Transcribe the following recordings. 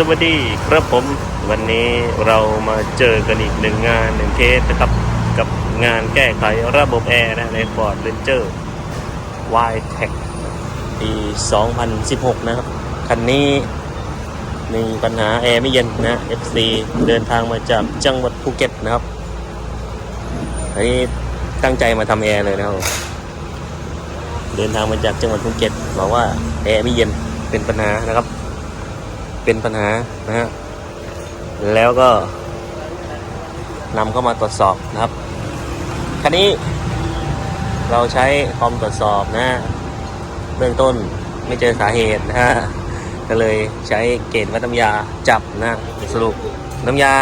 สวัสดีครับผมวันนี้เรามาเจอกันอีกหนึ่งงานหนึ่งเคสนะครับ กับงานแก้ไขระบบแอร์นะใน Ford Ranger y t e c ปี 2016 นะครับ คันนี้มีปัญหาแอร์ไม่เย็นนะ FC เดินทางมาจากจังหวัดภูเก็ตนะครับอันนี้ตั้งใจมาทำแอร์เลยนะครับ เดินทางมาจากจังหวัดภูเก็ตบอกว่าแอร์ไม่เย็นเป็นปัญหานะครับ เป็นปัญหานะฮะแล้วก็นำเข้ามาตรวจสอบนะครับคันนี้เราใช้คอมตรวจสอบนะฮะเบื้องต้นไม่เจอสาเหตุนะฮะก็เลยใช้เกณฑ์วัดน้ำยาจับนะสรุปน้ำยา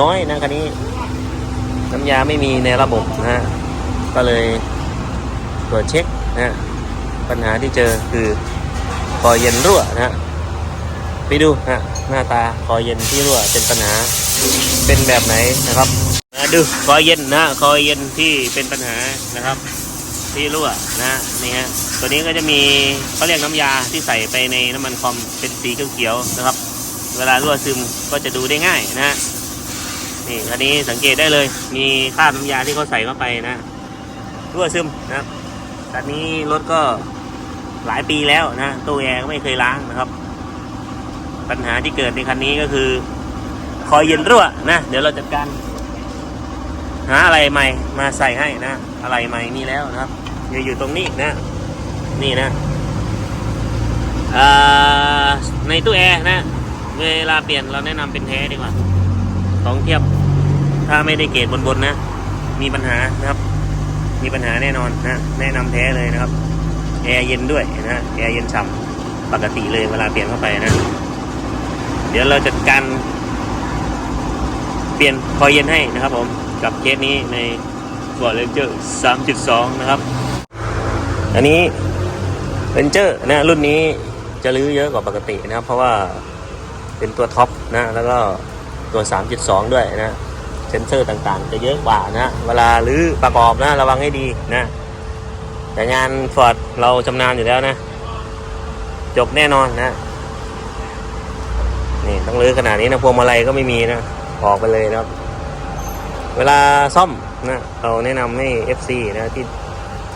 น้อยนะคันนี้ น้ำยาไม่มีในระบบนะฮะก็เลยตรวจเช็คนะฮะปัญหาที่เจอคือคอยเย็นรั่วนะฮะ ไปดูนะฮะหน้าตาคอเย็นที่รั่วเป็นปัญหาเป็นแบบไหนนะครับมาดูคอเย็นนะคอเย็นที่เป็นปัญหานะครับ ที่รั่วนะนี่ฮะตัวนี้ก็จะมีเขาเรียกน้ำยาที่ใส่ไปในน้ำมันคอมเป็นสีเขียวๆนะครับ เวลารั่วซึมก็จะดูได้ง่ายนะฮะนี่อันนี้สังเกตได้เลย มีคราบน้ำยาที่เขาใส่เข้าไปนะรั่วซึมนะครับตอนนี้รถก็หลายปีแล้วนะตู้แอร์ก็ไม่เคยล้างนะครับ ปัญหาที่เกิดในคันนี้ก็คือ คอยเย็นรั่วนะเดี๋ยวเราจัดการหาอะไรใหม่มาใส่ให้นะ อะไรใหม่มีแล้วนะครับอยู่อยู่ตรงนี้นะ นี่นะในตู้แอร์นะ เวลาเปลี่ยนเราแนะนำเป็นแท้ดีกว่าของเทียบ ถ้าไม่ได้เกรดบนๆนะ มีปัญหานะครับ มีปัญหาแน่นอนนะ แนะนำแท้เลยนะครับ แอร์เย็นด้วยนะ แอร์เย็นฉ่ำปกติเลยเวลาเปลี่ยนเข้าไปนะ ดี๋ยวเราจัดการเปลี่ยนคอยเย็นให้นะครับผมกับเคสนี้ใน Ford Ranger 3.2 นะครับ อันนี้ Ranger นะรุ่นนี้จะรื้อเยอะกว่าปกตินะครับ เพราะว่าเป็นตัวท็อปนะแล้วก็ตัว 3.2 ด้วยนะเซนเซอร์ต่างๆ จะเยอะกว่านะ เวลารื้อประกอบนะระวังให้ดีนะแต่งาน Ford เราชำนาญอยู่แล้วนะ จบแน่นอนนะ นี่ต้องรื้อขนาดนี้นะพวงมาลัยก็ไม่มีนะออกไปเลยนะครับ เวลาซ่อมนะเราแนะนำให้ FC นะที่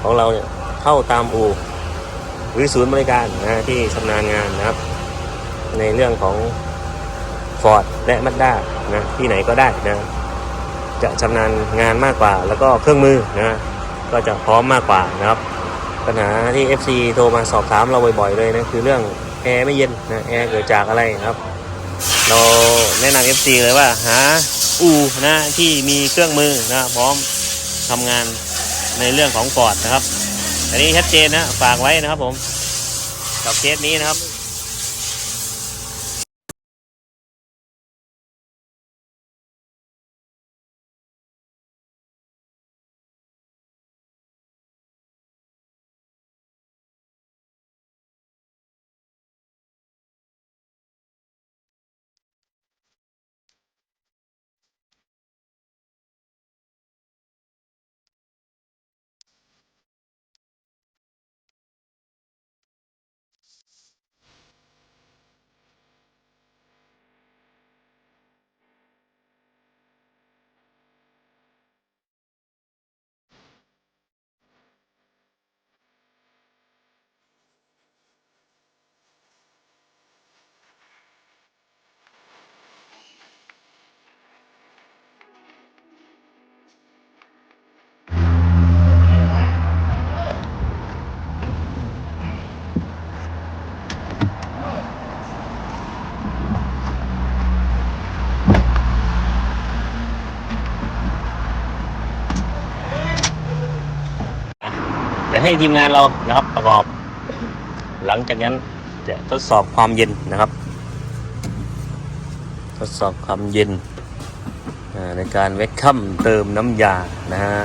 ของเราเนี่ยเข้าตามอู่หรือศูนย์บริการนะที่ชำนาญงานนะครับ ในเรื่องของ Ford และ Mazda นะที่ไหนก็ได้นะจะชำนาญงานมากกว่า แล้วก็เครื่องมือนะก็จะพร้อมมากกว่านะครับ ปัญหาที่ FC โทรมาสอบถามเราบ่อยๆเลยนะคือเรื่องแอร์ไม่เย็นนะแอร์เกิดจากอะไรนะครับ เราแนะนำเอฟซีเลยว่าหาอูนะที่มีเครื่องมือนะพร้อมทำงานในเรื่องของฟอร์ดนะครับ อันนี้ชัดเจนนะฝากไว้นะครับผมกับเคสนี้นะครับ ให้ทีมงานเรานะครับประกอบ หลังจากนั้นจะทดสอบความเย็นนะครับ ทดสอบความเย็นในการเวกคัมเติมน้ำยานะฮะ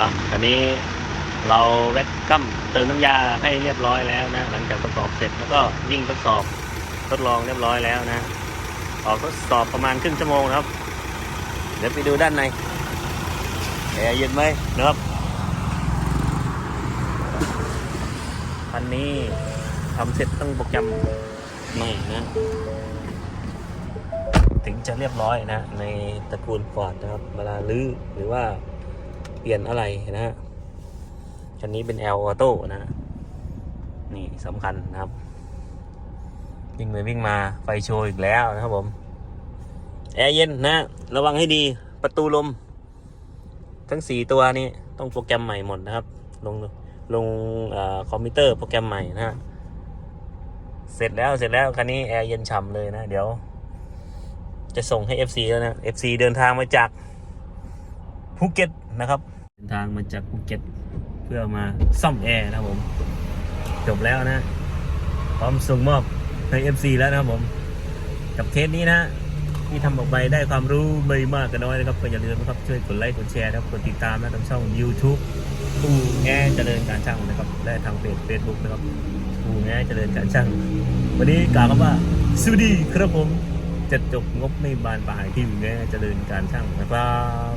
อะอันนี้เราแวะกั้มเติมน้ำยาให้เรียบร้อยแล้วนะ หลังจากทดสอบเสร็จแล้วก็วิ่งทดสอบทดลองเรียบร้อยแล้วนะออกทดสอบประมาณครึ่งชั่วโมงนะครับ เดี๋ยวไปดูด้านในแอร์เย็นไหมนะครับอันนี้ทำเสร็จต้องโปรแกรมใหม่นะ ถึงจะเรียบร้อยนะ ในตระกูลฟอร์ดนะครับ เวลาลื้อหรือว่า เปลี่ยนอะไรนะฮะคันนี้เป็น L Auto นะนี่สำคัญนะครับวิ่งไปวิ่งมาไฟโชว์อีกแล้วนะครับผมแอร์เย็นนะ ระวังให้ดีประตูลม ทั้ง4ตัวนี้ต้องโปรแกรมใหม่หมดนะครับ ลงลงเอ่อคอมพิวเตอร์โปรแกรมใหม่นะฮะเสร็จแล้วเสร็จแล้วคันนี้แอร์เย็นฉ่ำเลยนะ เดี๋ยว จะส่งให้ FC แล้วนะ FC เดินทางมาจาก ภูเก็ตนะครับเดินทางมาจากภูเก็ตเพื่อมาซ่อมแอร์นะครับผม จบแล้วนะ พร้อมส่งมอบให้ FC แล้วนะครับผม กับเทสนี้นะที่ทำออกไปได้ความรู้ไม่มากก็น้อยนะครับก็อย่าลืมนะครับช่วยกดไลค์กดแชร์นะครับกดติดตามนะทางช่อง YouTube ปูแง่เจริญการช่างนะครับและทางเพจ Facebook นะครับปูแง่เจริญการช่าง วันนี้กล่าวคำว่าสวัสดีครับผมจะจบงบไม่บานปลายที่แง่เจริญการช่างนะครับ